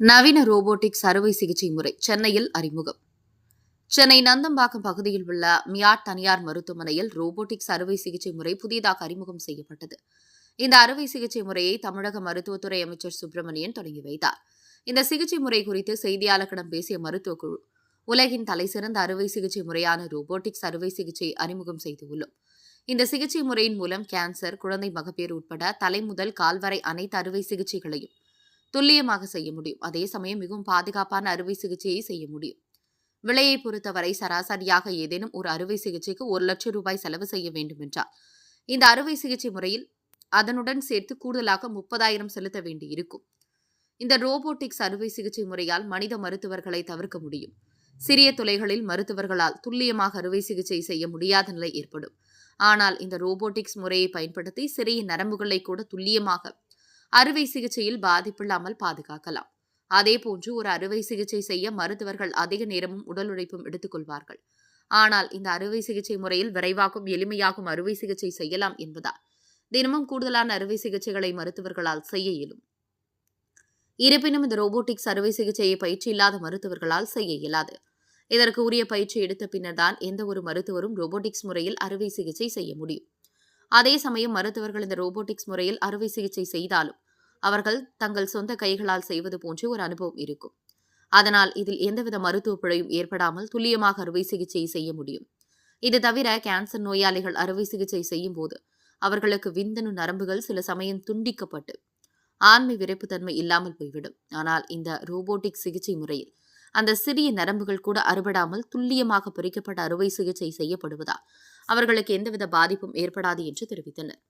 நவீன ரோபோட்டிக்ஸ் அறுவை சிகிச்சை முறை சென்னையில் அறிமுகம். சென்னை நந்தம்பாக்கம் பகுதியில் உள்ள மியாட் தனியார் மருத்துவமனையில் ரோபோட்டிக்ஸ் அறுவை சிகிச்சை முறை புதிதாக அறிமுகம் செய்யப்பட்டது. இந்த அறுவை சிகிச்சை முறையை தமிழக மருத்துவத்துறை அமைச்சர் சுப்பிரமணியன் தொடங்கி வைத்தார். இந்த சிகிச்சை முறை குறித்து செய்தியாளர்களிடம் பேசிய மருத்துவ குழு உலகின் தலைசிறந்த அறுவை சிகிச்சை முறையான ரோபோட்டிக்ஸ் அறுவை சிகிச்சை அறிமுகம் செய்துள்ளோம். இந்த சிகிச்சை முறையின் மூலம் கேன்சர் குழந்தை மகப்பேறு உட்பட தலை முதல் கால் வரை அனைத்து அறுவை சிகிச்சைகளையும் துல்லியமாக செய்ய முடியும். அதே சமயம் மிகவும் பாதுகாப்பான அறுவை சிகிச்சையை செய்ய முடியும். விலையை பொறுத்தவரை சராசரியாக ஏதேனும் ஒரு அறுவை சிகிச்சைக்கு ஒரு லட்சம் ரூபாய் செலவு செய்ய வேண்டும் என்றார் இந்த அறுவை சிகிச்சை முறையில் அதனுடன் சேர்த்து கூடுதலாக முப்பதாயிரம் செலுத்த வேண்டியிருக்கும். இந்த ரோபோட்டிக்ஸ் அறுவை சிகிச்சை முறையால் மனித மருத்துவர்களை தவிர்க்க முடியும். சிறிய துளைகளில் மருத்துவர்களால் துல்லியமாக அறுவை சிகிச்சை செய்ய முடியாத நிலை ஏற்படும். ஆனால் இந்த ரோபோட்டிக்ஸ் முறையை பயன்படுத்தி சிறிய நரம்புகளை கூட துல்லியமாக அறுவை சிகிச்சையில் பாதிப்பில்லாமல் பாதுகாக்கலாம். அதேபோன்று ஒரு அறுவை சிகிச்சை செய்ய மருத்துவர்கள் அதிக நேரமும் உடல் உழைப்பும் எடுத்துக்கொள்வார்கள் ஆனால் இந்த அறுவை சிகிச்சை முறையில் விரைவாகவும் எளிமையாகும் அறுவை சிகிச்சை செய்யலாம் என்பதால் தினமும் கூடுதலான அறுவை சிகிச்சைகளை மருத்துவர்களால் செய்ய இயலும். இருப்பினும் இந்த ரோபோட்டிக்ஸ் அறுவை சிகிச்சையை பயிற்சி இல்லாத மருத்துவர்களால் செய்ய இயலாது. இதற்கு உரிய பயிற்சி எடுத்த பின்னர் தான் எந்த ஒரு மருத்துவரும் ரோபோட்டிக்ஸ் முறையில் அறுவை சிகிச்சை செய்ய முடியும். அதே சமயம் மருத்துவர்கள் இந்த ரோபோட்டிக்ஸ் முறையில் அறுவை சிகிச்சை செய்தாலும் அவர்கள் தங்கள் சொந்த கைகளால் செய்வது போன்ற ஒரு அனுபவம் இருக்கும். அதனால் இதில் எந்தவித மருத்துவ பிழையும் ஏற்படாமல் துல்லியமாக அறுவை சிகிச்சை செய்ய முடியும். இது தவிர கேன்சர் நோயாளிகள் அறுவை சிகிச்சை செய்யும் போது அவர்களுக்கு விந்தணு நரம்புகள் சில சமயம் துண்டிக்கப்பட்டு ஆண்மை விரைப்புத்தன்மை இல்லாமல் போய்விடும். ஆனால் இந்த ரோபோட்டிக் சிகிச்சை முறையில் அந்த சிறிய நரம்புகள் கூட அறுபடாமல் துல்லியமாக பிரிக்கப்பட்ட அறுவை சிகிச்சை செய்யப்படுவதால் அவர்களுக்கு எந்தவித பாதிப்பும் ஏற்படாது என்று தெரிவித்தனர்.